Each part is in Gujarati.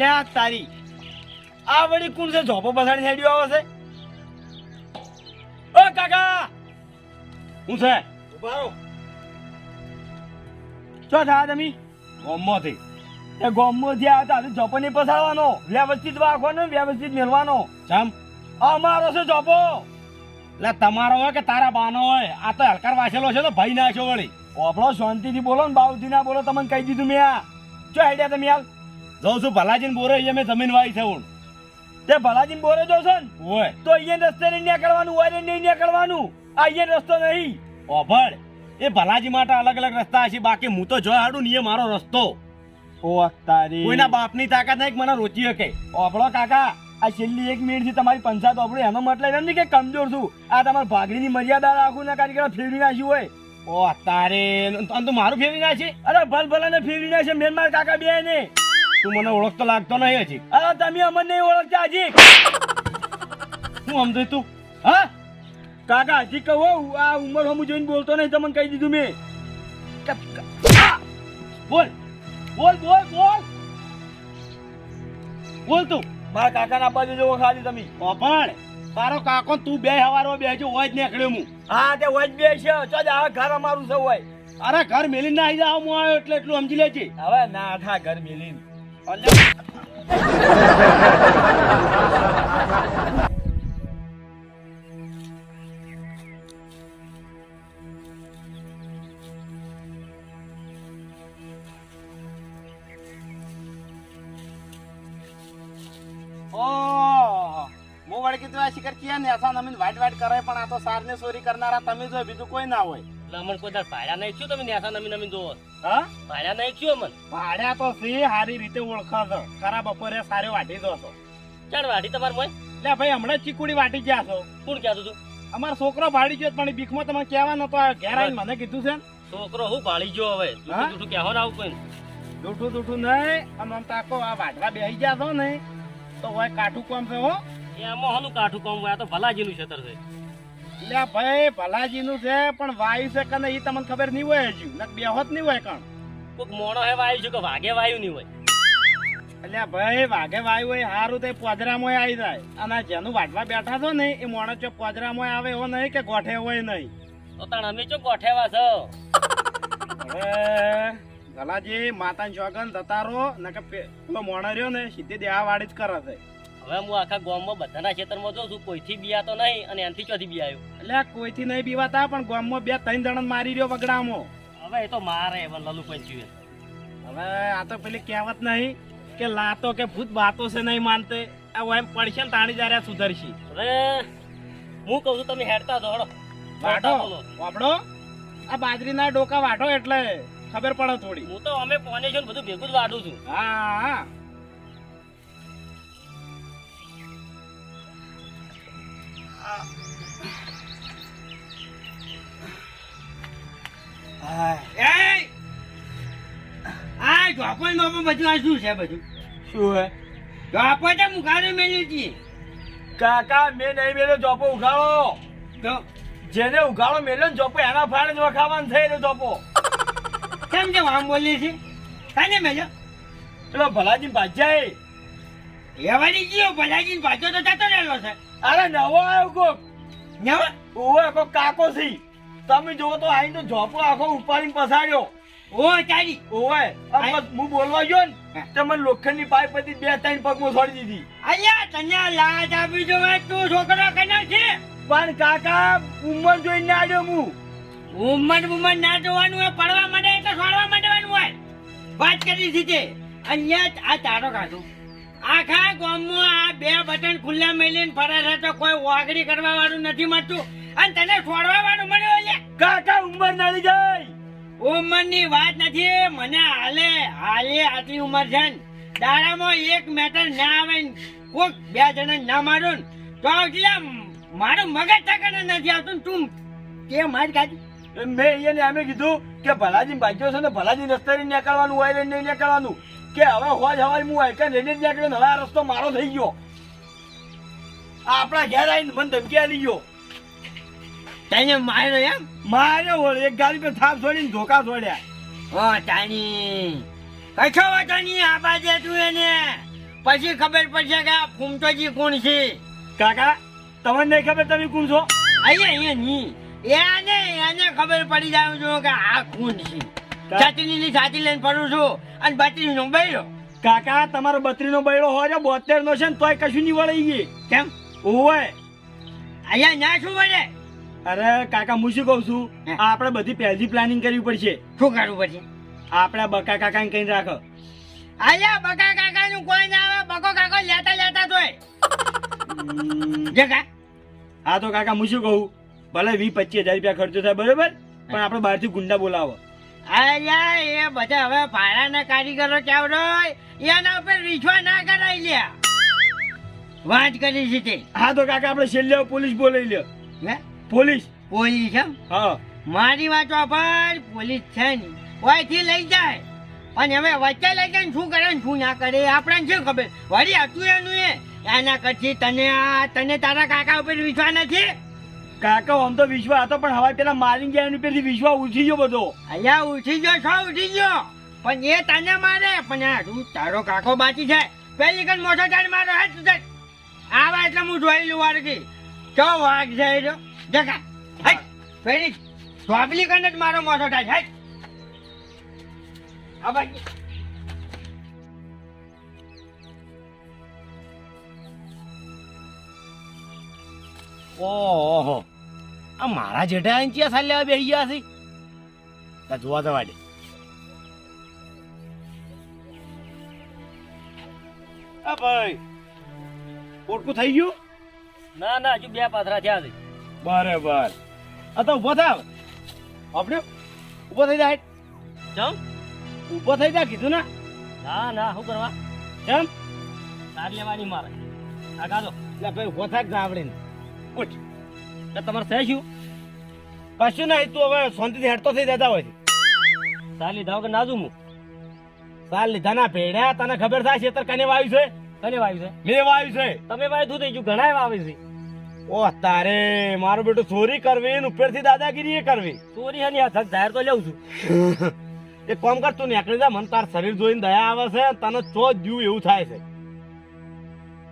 અલ્યા તારી. આ વળી કોણ છે? ઝોપો પસાડી હેડ્યો આવે છે? ઓ કાકા! હું છે? ઉભારો ચો થા તમે? ગોમમાંથી. એ ગોમમાંથી આવ્યા આજે ઝોપો નહીં પસાડવાનો વ્યવસ્થિત રાખવાનો વ્યવસ્થિત મેળવાનો. જામ અમારો છે ઝોપો. એટલે તમારો હોય કે તારા બાનો હોય? આ તો હલકાર વાસેલો છે તો ભાઈ નાખ્યો વળી. ઓપડો શાંતિથી બોલો ને બાઉથી ના બોલો તમને કહી દીધું મેં આ. ચો હેડ્યા તમે હાલ? જઉં છું ભલાજીન બોરે અહીંયા મેં જમીન વાવી છે હું તે ભલાજીન બોરે જો છે ને હોય તો અહીંયા રસ્તે નહીં નીકળવાનું હોય નહીં નીકળવાનું. આ અહીંયા રસ્તો નહીં. ઓભળ એ ભલાજી માટે અલગ અલગ રસ્તા છે બાકી હું તો જોઈ હાડું નહીં મારો રસ્તો. ઓ તારી. કોઈના બાપની તાકાત નહીં મને રોચી શકે. ઓભળો કાકા આ છેલ્લી એક મિનિટથી તમારી પંચાયત ઓપડો એનો મતલબ એમ નહીં કે કમજોર છું. આ તમારા ભાગડીની મર્યાદા રાખું ના કાર્યક્રમ ફેરવી નાખ્યું હોય. ઓ તારે તો તું મારું ફેરવી નાખી? અરે ભલ ભલા ને ફેરવી નાખશે મેન માર કાકા બે ને તું મને ઓળખતો લાગતો નહીં હજી. અરે તમે અમને નહીં ઓળખતા હજી. શું સમજે તું? હા? કાકા હજી કહું આ ઉંમર હમું જોઈને બોલતો નહીં તમને કહી દીધું મેં! બોલ. બોલ બોલ બોલ. બોલ તું. મારા કાકાના બાજુ જોવો ખાલી તમે. પણ મારો કાકો તું બે હવારો બેજો હોય જ નીકળ્યો હું હા તે વજ બે છે ચો આ ઘર અમારું છે હોય. અરે ઘર મેલીને આવી જાવ હું આવ્યો એટલે એટલું સમજી લેજે. હવે ના આઠા ઘર મેલીન. વળી કીધું આ શિખર કિયા ને? આસા નમીન વાઈટ વાઈટ કરે પણ આ તો સારને ચોરી કરનારા તમે જો બીજું કોઈ ના હોય. અમને કોઈ ભાડ્યા નહીં થયું તમે નેસા નમી નમી જોવો હા? ભાડ્યા નહીં થયું અમને. ભાડ્યા તો સી સારી રીતે ઓળખો છો ખરા બપોરે સારે વાટી દો છો. ચાલ વાટી તમારે મોય? એટલે ભાઈ હમણાં ચીકુડી વાટી ગયા છો. કોણ કહેતું તું? અમારો છોકરો ભાડી ગયો પણ બીકમાં તમે કહેવા નતો આ ઘેર આવીને મને કીધું છે. છોકરો હું ભાડી ગયો હવે? જૂઠું જૂઠું ના આવું કોઈ જૂઠું જૂઠું નહીં. અને આમ તાકો આ વાટવા બેસી ગયા છો ને. તો હોય કાઠું કોમ છે હો. એમાં હનું કાઠું કોમ હોય આ તો ભલાજીનું છેતર છે. એટલે ભાઈ ભલાજીનું છે પણ વાયુ છે કને એ તમને ખબર નહીં હોય હજુ. નક બેહોત નહીં હોય કણ. કોક મોણો હે વાયુ છે કે વાઘે વાયુ નહીં હોય? એટલે ભાઈ વાઘે વાયુ હોય સારું તે પોજરામાં આવી જાય. અને જેનું વાટવા બેઠા છો ને એ મોણો ચો પોજરામાં આવે એવો નહીં કે ગોઠે હોય નહીં. તો તણ અમે ચો ગોઠેવા છો? હવે ભલાજી માતાની જોગન જતા રહો નકે પે- પેલો મોણો રહ્યો ને સીધી દેહાવાળી જ કરે છે. હવે હું આખા ગામમાં બધાના ખેતરમાં જોઉં છું કોઈથી બિયાતો નહીં અને એનથી ચોથી બિયાયો? એટલે કોઈથી નહીં બીવાતા પણ ગામમાં બે ત્રણ દણ મારી રહ્યો વગડામાં. હવે એ તો મારે પણ લલુ પંચ્યું હવે આ તો પેલી કહેવત નહીં કે લાતો કે ભૂત બાતો છે નહીં માનતે. આ એમ પડશે ને તાણી જ્યારે સુધરશી. હવે હું કહું છું તમે હેડતા દોડો બોલો. વાપડો. આ બાજરીના ડોકા વાટો એટલે ખબર પડે થોડી. હું તો અમે પોને છો બધું ભેગું જ વાઢું છું. હા હા. આ ઢોપણ બધું આ શું છે બધું? શું હે? ઢોપણ તો મેલ્યું કાકા મેં નહીં મેલ્યો જોપો ઉઘાડો. તો? જેને ઉઘાડો મેલ્યો ને જોપો એના ફાળે જ વખાવાનું રહ્યો જોપો કેમ કેમ આમ બોલીએ છે? કાને મેલ્યો? પેલો ભલાજી ભાજ્યા લેવાની ગયો ભલાજી પાછો તો જતો રહેલો છે. અરે નવો આવ્યો કોક? નવા ઓવે કોક કાકો સી તમે જોવો તો આઈ તો જોપો આખો ઉપાડીને પસાડ્યો. ઓ તારી ઓય હું. બોલવા ગયો ને. તે મને લોખંડની પાઇપ હતી બે ત્રણ પગમાં છોડી દીધી. અલ્યા તને લાજ આપી જો તું છોકરો કના છે? પણ કાકા ઉંમર જોઈને આવ્યો હું. ઉંમર ઉંમર ના જોવાનું હોય પડવા માટે એટલે છોડવા માંડવાનું હોય. વાત કરી છે અહીંયા આ તારો કાઢો. આખા ગામમાં આ બે બટન ખુલ્લા મેલીને ફરે છે તો કોઈ વાગડી કરવા વાળું નથી મળતું. અને તને છોડવા વાળું મળ્યું એટલે? કાકા ઉંમર નડી જાય ઉંમરની વાત નથી. મને હાલે હાલે આટલી ઉંમર છે ને. દાડામાં એક મેટર ના આવે ને કોક બે જણા ના મારું ને તો એટલે મારું મગજ ઠકાણે નથી આવતું તું કે મારી કાઢી મેં એને અમે કીધું કે ભલાજી બાજ્યો છે ને ભલાજી રસ્તે નીકળવાનું હોય ને નહીં નીકળવાનું. કે હવે હોજ જવાય હું આઈ કઈ રેડી નીકળ્યો ને હવે આ રસ્તો મારો થઈ ગયો. આપણા ઘેર આવીને મને ધમકી આવી ગયો. તને માર્યો એમ? માર્યો હોય એક ગાડી પર થાપ છોડીને ધોકા છોડ્યા. હા તાની. કશો વાંધો નહીં આ બાજે તું એને. પછી ખબર પડશે કે આ ફૂમતોજી કોણ છે. કાકા તમને નહીં ખબર તમે કોણ છો? અહીંયા અહીંયા નહીં. એને એને ખબર પડી જાય છું કે આ કોણ છે. કા- છાતીની છાતી લઈને ફરું છું અને બત્રીનો બૈરો. કાકા તમારો બત્રીનો બૈડો હોય છે બોતેર નો છે ને તોય કશું નહીં વળી ગઈ કેમ? ઓવે અહીંયા ના શું વળે? અરે કાકા હું શું કહું છું? આ આપણે બધી પહેલી પ્લાનિંગ કરવી પડશે. શું કરવું પડશે? આપણે બકા કાકાને કઈ રાખો. અહીંયા બકા કાકાનું કોઈ ના આવે બકો કાકો લેતા લેતા તોય જગા હા તો કાકા હું શું કહું? ભલે વીસ પચીસ હજાર રૂપિયા ખર્ચો થાય બરોબર? પણ આપણે બહારથી ગુંડા બોલાવો. અલ્યા એ બધા હવે ભાડાના કારીગરો ચાવડો એના ઉપર વિશ્વાસ ના કરાય લ્યા વાત કરી છે તે. હા તો કાકા આપણે છેલ્લે પોલીસ બોલાવી લ્યો હે? પોલીસ? પોલીસ એમ? હા. મારી વાતો પર પોલીસ છે ને. ઓયથી લઈ જાય. અને હવે વચ્ચે લઈ જાય ને શું કરે ને શું ના કરે આપણને શું ખબર? વળી હતું એનું એ. એના કરતી તને આ તને તારા કાકા ઉપર વિશ્વાસ નથી? કાકા આમ તો વિશ્વા હતો, પણ હવે પેલા મારી ગયા એની પેલી વિશ્વ ઉઠી ગયો બધો. અહીંયા ઉઠી ગયો, છો ઉઠી ગયો. પણ એ તને મારે, પણ આ તું તારો કાકો બાકી છે? પેલી કન મોટો ચાડ મારો હે તું. આવા એટલે હું જોઈ લઉં વારગી ચો વાઘ છે જો જગા હે પેલી સ્વાબલી કન જ મારો મોટો થાય હે આ બાકી ઓહો. આ મારા જેઠા અહીં ચિયા સાલ લેવા બેસી ગયા છે? તા જોવા તો વાડે આ ભાઈ ઓટકું થઈ ગયું? ના ના હજુ બે પાથરા થયા છે. બરાબર. આ તો ઊભો થાવ આપણે ઊભો થઈ જાય. ચમ? ઊભો થઈ જા કીધું ના. ના ના શું કરવા? જમ તાર લેવાની મારે. આ કાઢો એટલે ભાઈ ઊભો થાક જા આપણે. ઉઠ. તો તમારે છે શું? કશું નહીં તું હવે શાંતિથી હેડતો થઈ જતા હોય તાર લીધા વગર ના હું સાલ લીધા ના ભેડ્યા તને ખબર થાય છે તર કને વાવ્યું છે? કને વાવ્યું છે? મેં વાવ્યું છે. તમે ભાઈ તું થઈ ગયું ઘણા વાવ્યું છે. ઓ તારે મારું બેટું ચોરી કરવી ને ઉપરથી દાદાગીરી એ કરવી. ચોરી હની આ થક જાહેર તો લેવું છું. એક કામ કર તું નીકળી જા મને તાર શરીર જોઈને દયા આવે છે તને ચો જીવ એવું થાય છે.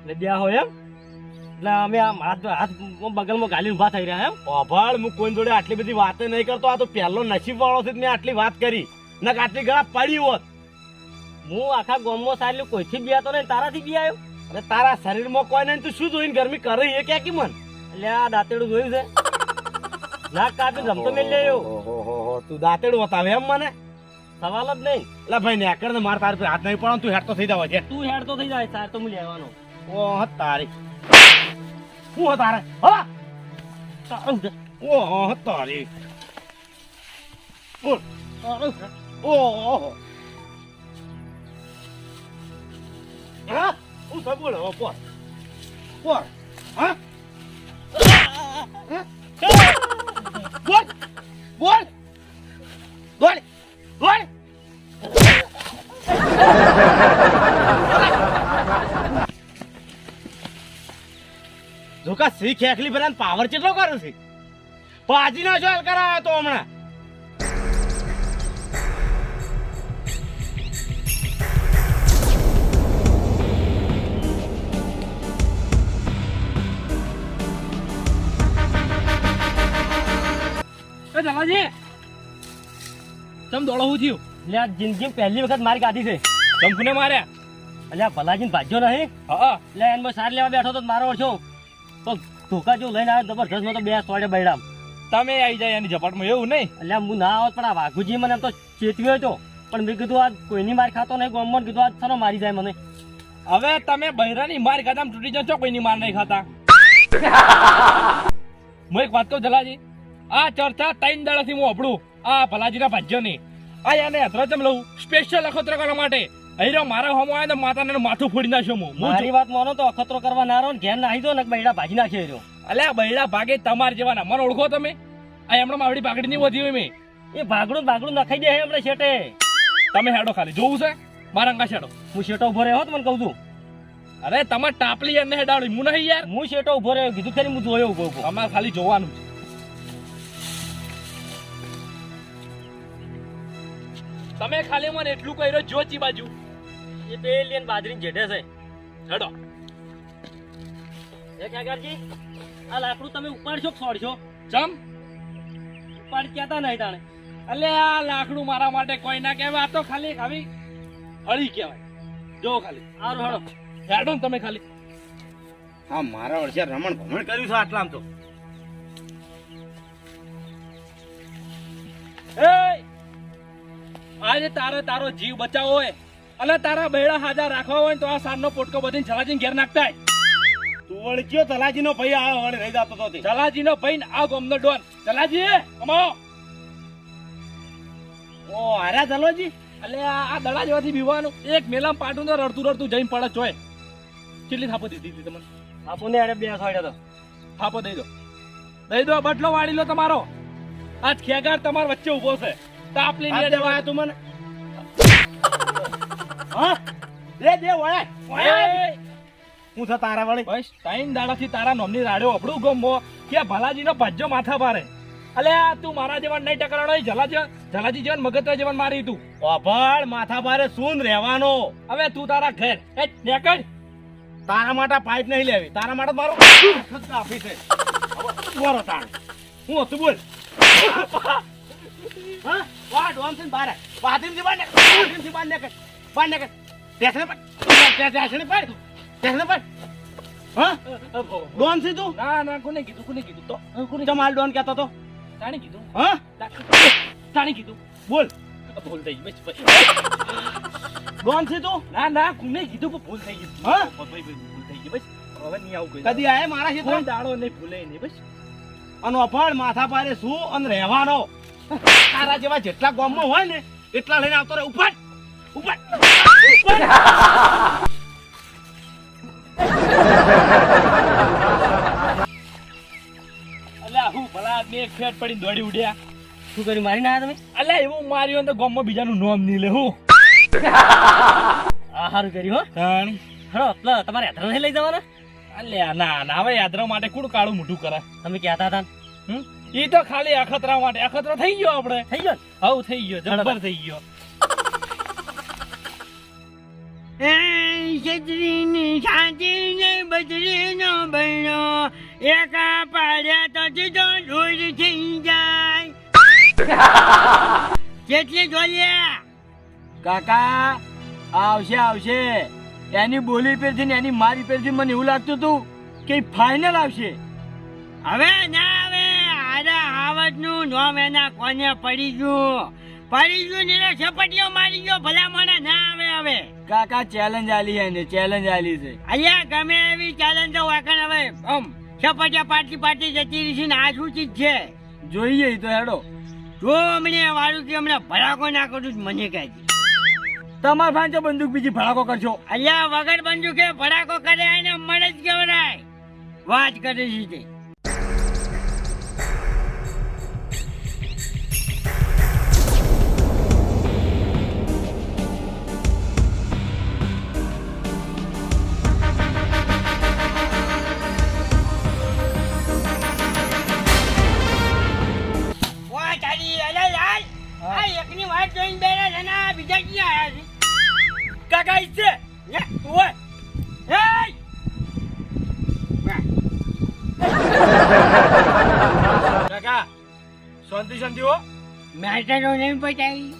એટલે બે હોય એમ? એટલે અમે આમ હાથ હાથ બગલમાં ગાલી ઊભા થઈ રહ્યા એમ? અભાળ હું કોઈ જોડે આટલી બધી વાતે નહીં કરતો. આ તો પહેલો નસીબ વાળો છે મેં આટલી વાત કરી. નક આટલી ગળા પડી હોત. હું આખા ગામમાં સારી કોઈથી બી તો નહીં તારાથી બી આવ્યો અને તારા શરીરમાં કોઈ નહીં તું શું જોઈને ગરમી કરે એ ક્યાં કે મન? એટલે આ દાંતેડું જોયું છે. ના કાપી જમતો મેં લેયો તું દાંતેડું બતાવે એમ મને? સવાલ જ નહીં. એટલે ભાઈ નેકર ને મારે તારી હાથ નહીં પણ તું હેડતો થઈ જાવ છે તું હેડ તો થઈ જાય તાર તો હું લેવાનો. ઓહ તારી હું તારે હા તારું. ઓહ તારી બોલ તારું. ઓહો હા હું તો બોલ બોલ બોલ હા હા? બોલ બોલ બોલ બોલ જોકા સી ખેખલી ભરાન પાવર કેટલો કરે છે? પાજી ના જોલ કરાયો તો હમણાં. એ જમાજી તમ દોડો હું થયું? એટલે આ જિંદગી પહેલી વખત મારી કાઢી છે. ચંપુને માર્યા? એટલે આ ભલાજીને ભાજ્યો નહીં? હા. એટલે એને સાર લેવા બેઠો તો મારો ઓળખ્યો તો ધોકા જો લઈને આવ્યો જબરજસ્ત તો બે સોડે બૈડામ તમે આવી જાય એની ઝપાટમાં એવું નહીં? એટલે હું ના આવત પણ આ વાઘુજી મને તો ચેતવ્યો હતો. પણ મેં કીધું આ કોઈની માર ખાતો નહીં ગોમમાં કીધું આ મારી જાય મને. હવે તમે બૈરાની માર ખાતા તૂટી જશો કોઈની માર નહીં ખાતા? હું એક વાત કહું જલાજી? આ ચર્ચા ત્રણ દાડાથી હું અપડું આ ભલાજીના ભાજ્યની. આ યાને ચમ લઉં. સ્પેશિયલ અખોત્ર કરવા માટે. અહીં મારા હોમો આવે તો માતાને માથું ફોડી નાખ્યો હું. મારી વાત માનો તો અખતરો કરવા ના રહો ને ઘેર નાખી દો ને બૈડા ભાજી નાખી રહ્યો. અલ્યા બૈડા ભાગે તમાર જેવાના. મને ઓળખો તમે? આ એમણે માવડી પાકડી ની વધી હોય મેં એ ભાગડું ભાગડું નખાઈ દે હમણાં શેટે તમે હેડો ખાલી. જોવું છે? મારા અંગા શેડો હું શેટો ઊભો રહ્યો મને કહું છું અરે તમાર ટાપલી એને હેડાડી હું નહીં યાર. હું શેટો ઊભો રહ્યો કીધું ખરી હું જોયો ઊભો ઊભો. અમારે ખાલી જોવાનું છે. તમે ખાલી મને એટલું કહી રહ્યો જો ચી બાજુ. એ લેન બાજરી જેઠે છે. હેડો. એ કાકાજી આ લાકડું તમે ઉપાડશો છોડશો? ચમ? ઉપાડ કેતા નહીં તાણે. અલે આ લાકડું મારા માટે કોઈ ના કહેવાય. આ તો ખાલી ખાલી હળી કહેવાય. જો ખાલી. સારું હેડો હેડો ને તમે ખાલી. હા મારા વર્ષે રમણ ભમણ કર્યું છે આટલામ તો. આજે તારે તારો જીવ બચાવો હોય. અને તારા બેડા હાજર રાખવા હોય તો આ સારનો પોટકો બધીને જલાજીને ઘેર નાખતા તું વળી કયો તલાજીનો ભાઈ આ વળી રહી જતો તો તે. જલાજીનો ભાઈ આ ગોમનો ડોન. જલાજી કમાઓ ઓ આરા જલોજી? અલે આ આ દડા જેવાથી બીવાનું. એક મેલામ પાટું ને રડતું રડતું જઈને પડે ચોય. કેટલી થાપો દીધી હતી તમને? આપણને અરે બે સાઈડ તો. થાપો દઈ દો. દઈ દો બટલો વાળી લો તમારો. આજ ખેગાર તમારા વચ્ચે ઊભો છે. તાપ લઈને દેવાય તું મને? હા? દે દે વળે. હું છે તારા વળી? બસ ત્રણ દાડાથી તારા નોમની રાડ્યો અપડું ગમો. કે ભલાજીનો ભજ્જો માથા પારે અલે તું મારા જેવા નહીં ટકરાણો જલાજી જલાજી જેવા મગતરા જેવા મારી તું. અભળ માથા ભારે સૂન રહેવાનો. હવે તું તારા ઘેર. એ નેકડ તારા માટે પાઇપ નહીં લેવી. તારા માટે મારો કાફી છે. વરો તાણ હું હતું બોલ. હા? વાહ ડોમ છે બાર. વાદીમથી બાર ને વાદીમથી ને બાર ને ટેસને પર ટેસને પર ટેસને પર હા? ડોન છે તું? ના ના કોને કીધું કોને કીધું? તો કોને જમાલ ડોન કહેતો તો. તાણે કીધું? હા? તાણે કીધું? બોલ. ભૂલ થઈ ગઈ બસ. ડોન છે તું? ના ના કોને કીધું પણ ભૂલ થઈ ગઈ? હા? ભાઈ ભૂલ થઈ ગઈ બસ. હવે નહીં આવું કદી આય મારા કોઈ ક્ષેત્ર? દાડો નહીં ભૂલે નહીં બસ. અને અફાળ માથા પારે શું અને રહેવાનો? તારા જેવા જેટલા ગામમાં હોય ને એટલા લઈને આવતો રહે. ઉપાડ. ઉપાડ અલ્યા હું ભલા બે ફેટ પડીને દોડી ઉડ્યા. શું કર્યું મારી ના તમે? અલ્યા એવું માર્યું તો ગામમાં બીજાનું નામ નહીં લે હું. આ સારું કર્યું હો. તમારે યાત્રા નહીં લઈ જવાના? અલ્યા ના ના હવે યાત્રા માટે કુડ કાળું મોઢું કરે તમે કહેતા હતા હમ? ઈ તો ખાલી અખતરા માટે. અખતરો થઈ ગયો આપણે. થઈ ગયો? હવ થઈ ગયો જબ્બર થઈ ગયો. છત્રીની છાતીને બજરીનો બહેનો એકા પાડ્યા તો સીધો થઈ જાય. કેટલી જોઈએ. કાકા, આવશે આવશે. એની બોલી પરથી ને એની મારી પરથી મને એવું લાગતું હતું કે ફાઇનલ આવશે. હવે ના હવે આડા હાવજનું નોમ એના કોને પડી ગયું? પડી ગયું ને એને ઝપટીઓ મારી ગયો ભલા મને ના આવે હવે. કાકા ચેલેન્જ આલી છે ને ચેલેન્જ આલી છે. અહીંયા ગમે એવી ચેલેન્જો વાકણ હવે આમ ઝપટિયા પાટી પાટી જતી રહી છે ને આ શું ચીજ છે. જોઈએ તો હેડો. જો હમણે વાળું કે હમણાં ભડાકો ના કરું મને કહેજે તમાર ફાંચો બંદૂક બીજી ભડાકો કરશો. અહીંયા વગર બંદૂકે ભડાકો કરે એને મને જ કહેવાય વાત કરે છે તે. શાંતિ શાંતિ હો મેટરો નહીં પચાઈ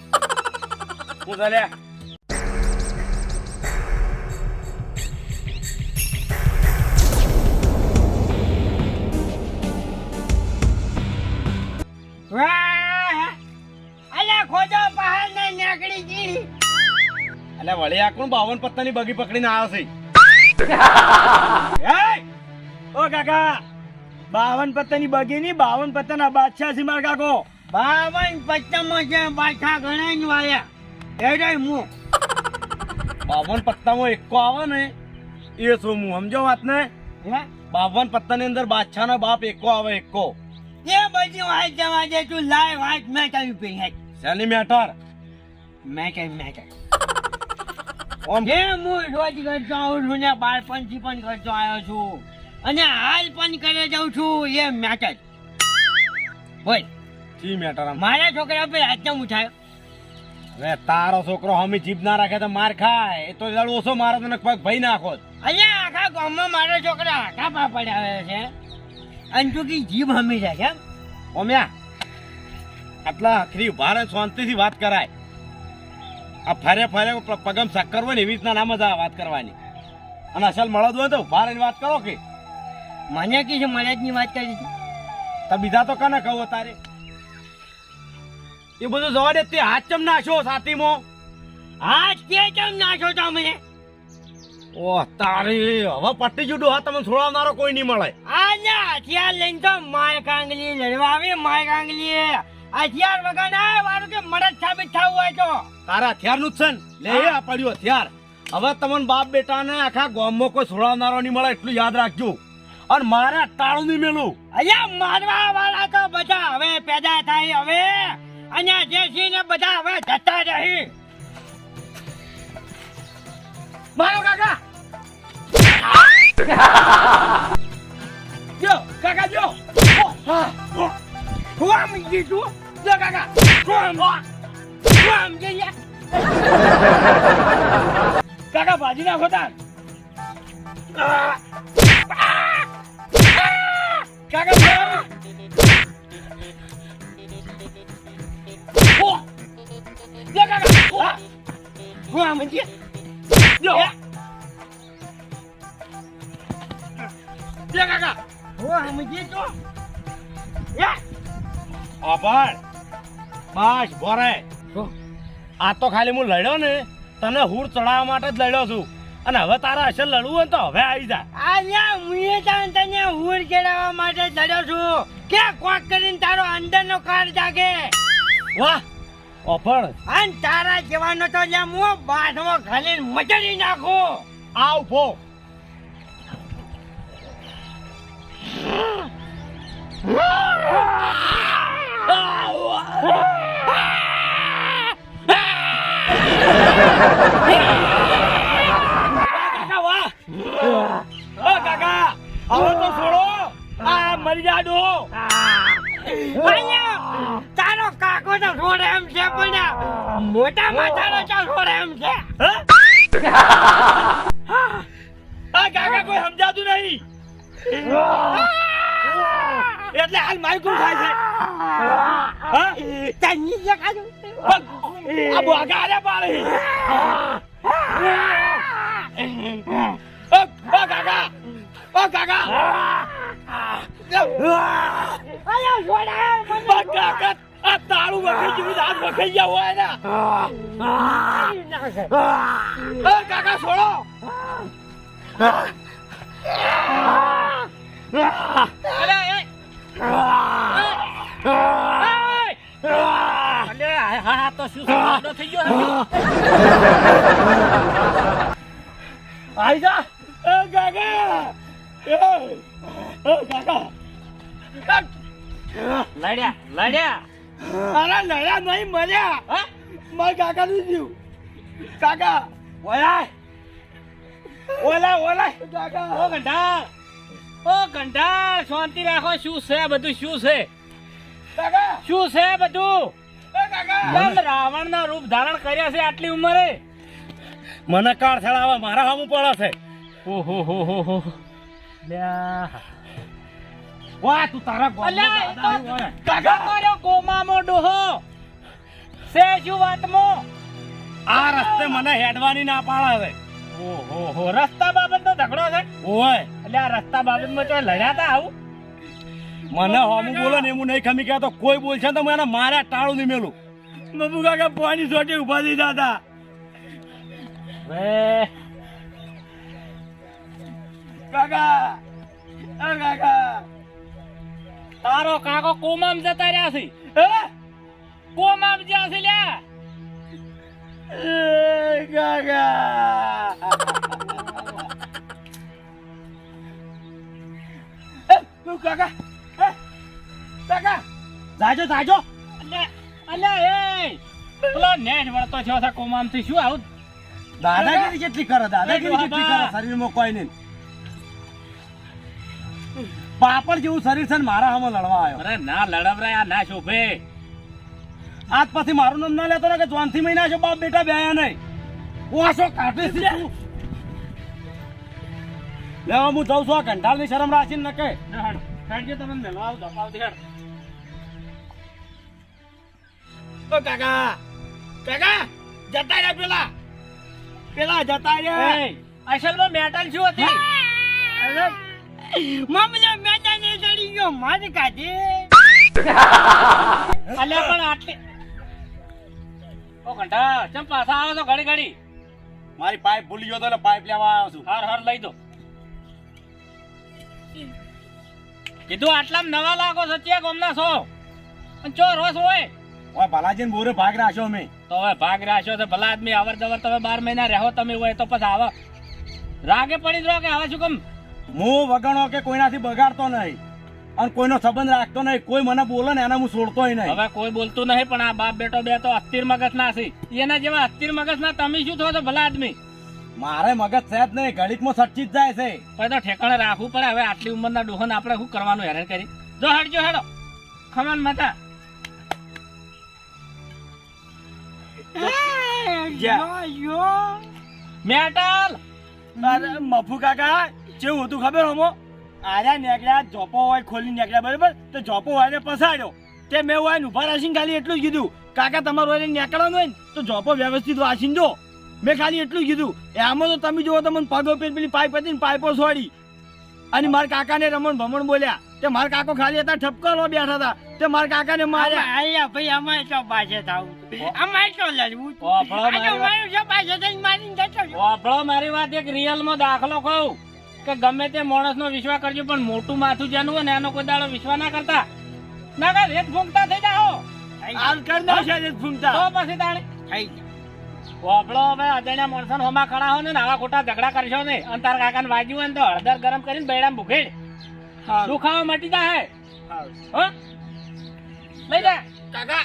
હું ચાલે ને એટલે વળી આ કોણ બાવન પત્તાની બગી પકડીને આવ્યો છે? ઓ કાકા! બાવન પત્તાની બગી ની બાવન પત્તાના બાદશાહ છે મારા કાકો. બાવન પત્તામાં છે બાદશાહ ઘણા ને વાયા. એડે હું બાવન પત્તામાં એકો આવે ને એ શું મુ સમજો વાત ને હે? બાવન પત્તાની અંદર બાદશાહનો બાપ એકો આવે એકો. એ બધી વાત જવા દે તું લાય વાત મેં કહ્યું પે શેની મેટર? મેં કહ્યું મેં કહ્યું. જે હું રોજ કરતો આવું છું ને બાળપણથી પણ કરતો આવ્યો છું. અને હાલ પણ કરે જાઉં છું એ મેટર હોય જી મેટર મારા છોકરા પર હાથ કેમ ઉઠાયો? હવે તારો છોકરો હમી જીભ ના રાખે તો માર ખાય. એ તો જળ ઓછો મારો તને પગ ભાઈ નાખો અહીંયા આખા ગામમાં મારો છોકરો આખા પાપડ આવે છે. અને તું કી જીભ હમી જાય કેમ ઓમ્યા આટલા આખરી ભારે શાંતિથી વાત કરાય. આ ફરે ફરે પગમ શક્કર હોય ને એવી રીતના નામ જ આ વાત કરવાની. અને અસલ મળદ હોય તો ભારે વાત કરો કે? મને કી છે મરજની વાત કરી છે. તો બીજા તો કને કહું તારે એ બધું જવા દે તે હાથ ચમ નાખ્યો સાથીમાં હાથ કે કેમ નાખો તમે? ઓહ તારી હવે પટ્ટી જુડો હા તમને છોડાવનારો કોઈ નહીં મળે. આના હથિયાર લઈને તો માય કાંગલી લડવા આવે માય કાંગલી હથિયાર વગર ના વાળું કે મરદ સાબિત થવું હોય તો. તારા હથિયારનું જ છે ને? લે આ પડ્યું હથિયાર. હવે તમને બાપ બેટાને આખા ગામમાં કોઈ છોડાવનારો નહીં મળે એટલું યાદ રાખજો. અને મારે તાળું નહીં મેલું અહીંયા મારવા વાળા તો બધા હવે પેદા થાય હવે. અહીંયા જે છે ને બધા હવે જતા રહી. મારો કાકા. જો કાકા, જો. કોમ કીધું જો, કાકા. કોમ કોમ જઈએ. કાકા, ભાજી નાખો તાર. કાકા. ઓ! જો કાકા કોમ જઈએ જો જો કાકા કોમ જઈએ તો યા આભાર બસ ભરે આ તો ખાલી હું લડ્યો ને તને હુર ચડાવવા માટે જ લડ્યો છું અને હવે તારા અસલ લડવું હોય તો હવે આવી જા મુએ તાન તને હુર ચડાવવા માટે ચડ્યો છું. કે કોક કરીને તારો અંદરનો કાર જાગે. વાહ ઓફળ અન તારા જવાનો તો જ્યાં મો બાઠવો ખાલી મચડી નાખો. આ ઊભો. કાકા વાહ. ઓ કાકા. હવે તો છોડો. આ મરી જાડો તારો કાકો તો છોડે એમ છે પણ મોટા માથાનો ચા છોડે એમ છે. આ કાકા કોઈ સમજાતું નહીં. એટલે હાલ મારી કોણ થાય છે? હા? તની જે કાઢું. આ બોગા પાડી. ઓ કાકા. ઓ કાકા અહીંયા છોડે ઓ કાકા આ તાળું વખઈ જેવી હાથ વખઈ ગયા હોય ને ઓ કાકા છોડો અરે હા હા તો શું થઈ ગયો મર્યા. હા? મારા કાકા નું જીવ કાકા. ઓલા ઓલા ઓલા કાકા. ઓ ઘંટા ઓ ઘંટા શાંતિ રાખો. શું છે? બધું શું છે? કાકા. શું છે બધું? કાકા. રાવણ ના રૂપ ધારણ કર્યા છે આટલી ઉંમરે? મને કાળ થડાવા મારા હામું પડે છે. ઓહો હો હો હો. લ્યા વાહ તું તારા ગોમા એ તો શું વાતમો આ રસ્તે મને હેડવાની ના પાડે હવે. ઓહો હો રસ્તા બાબતનો ઝઘડો છે. ઓય. એટલે આ રસ્તા બાબતમાં તો લડ્યા તા આવું. મને હોમું બોલે ને એવું નહીં ખમી ગયા તો કોઈ બોલશે તો મને મારા ટાળું નહીં મેલું બબુ કાકા પાણી સોટે ઊભા થઈ જતા. વે કાકા કાકા. તારો કાકો કોમામ જતા રહ્યા છે. હે? કોમામ જ્યાં છે લ્યા કાકા. તું કાકા કાકા જાજો જાજો. અલ્યા એ પેલો નેટ વળતો થયો છે કોમામથી શું આવું? દાદાગીરી કેટલી કરે દાદાગીરી કેટલી. કરે શરીરમાં કોઈ નહીં. પાપડ જેવું શરીર છે ને મારા હમો લડવા આવ્યો. અરે ના લડવરાય આ ના શોભે. આજ પછી મારું નામ ના લેતો ને કે ચોથી મહિના છે બાપ બેટા બે નહીં. હું આશો તું. લેવા હું જઉં છું આ કંટાળની શરમ રાખીને ન કે તમે મેળવા આવો ધપાવતી હેડ. ઓ કાકા કાકા જતા રે પેલા. પેલા જતા રે અસલમાં મેટલ શું હતી? મમ્મી મેટા ચડી ગયો માર કાઢે. અલ્યા પણ આટલી ઓ ઘંટા ચમ પાછા આવો તો ઘડી ઘડી? મારી પાઇપ ભૂલી ગયો તો એટલે પાઇપ લેવા આવ્યો છું. હાર હાર લઈ દો. કીધું આટલા નવા લાગો સચ્યા ગમના છો? અને ચો રોસ હોય? ઓય બાલાજીને બોરે ભાગ રાખ્યો અમે. તો હવે ભાગ રાખ્યો તો ભલા આદમી અવર જવર તમે બાર મહિના રહો તમે હોય તો પછી આવા. રાગે પડી જ રહો કે આવે શું કેમ? હું વગણો કે કોઈનાથી બગાડતો નહીં. અને કોઈનો સંબંધ રાખતો નહીં. કોઈ મને બોલે ને એને હું છોડતો નહીં. હવે કોઈ બોલતું નહીં પણ આ બાપ બેટો બે તો અસ્થિર મગજ ના છે. એના જેવા અસ્થિર મગજ ના તમે શું થો છો ભલા આદમી? મારે મગજ છે જ નહીં. ઘડીકમાં સચ્ચી જ જાય છે. પછી તો ઠેકાણે રાખવું પડે. હવે આટલી ઉંમરના ડોહન આપણે શું કરવાનું હેરાન કરી? જો હડજો હેડો. ખમન માતા. મેટલ! અરે મફુ કાકા જેવું હતું ખબર હમો? આર્યા નેકળ્યા જોપો હોય ખોલી નેકળ્યા બરાબર? તો જોપો હોય ને પસાડ્યો. તે મેં હોય ઊભા રાખીને ખાલી એટલું જ કીધું. કાકા તમારું હોય નેકળવાનું હોય ને તો જોપો વ્યવસ્થિત વાસીને દો. મેં ખાલી એટલું જ કીધું. આમાં તો તમે જુઓ તો મને પગો પેન પેલી પાઇપ હતી ને પાઇપો છોડી અને મારા કાકાને રમણ ભમણ બોલ્યા. તે મારા કાકો ખાલી હતા ઠપકારો બેઠા હતા. તે મારા કાકાને માર્યા. આયા ભાઈ અમારે તો પાસે થાવું અમારે તો લડવું ઓફળો મારી વાત. વાપરો મારી વાત એક રિયલમાં દાખલો કહું. કે ગમે તે માણસ નો વિશ્વાસ કરજો પણ મોટું માથું જેનું હોય ને એનો કોઈ દાડો વિશ્વાસ ના કરતા. ના કર રેત ફૂંકતા થઈ જાઓ હાલ કર નાખે છે ફૂંકતા. તો પછી તાણે. થઈ. વાપડો હવે અજાણ્યા માણસો હોમા ખડા હો ને ને આવા ખોટા ઝઘડા કરશો ને અને તારા કાકાને વાગ્યું હોય ને તો હળદર ગરમ કરીને બેડા ભૂખેડ દુખાવો મટી જાય. હો? લઈ જા. કાકા.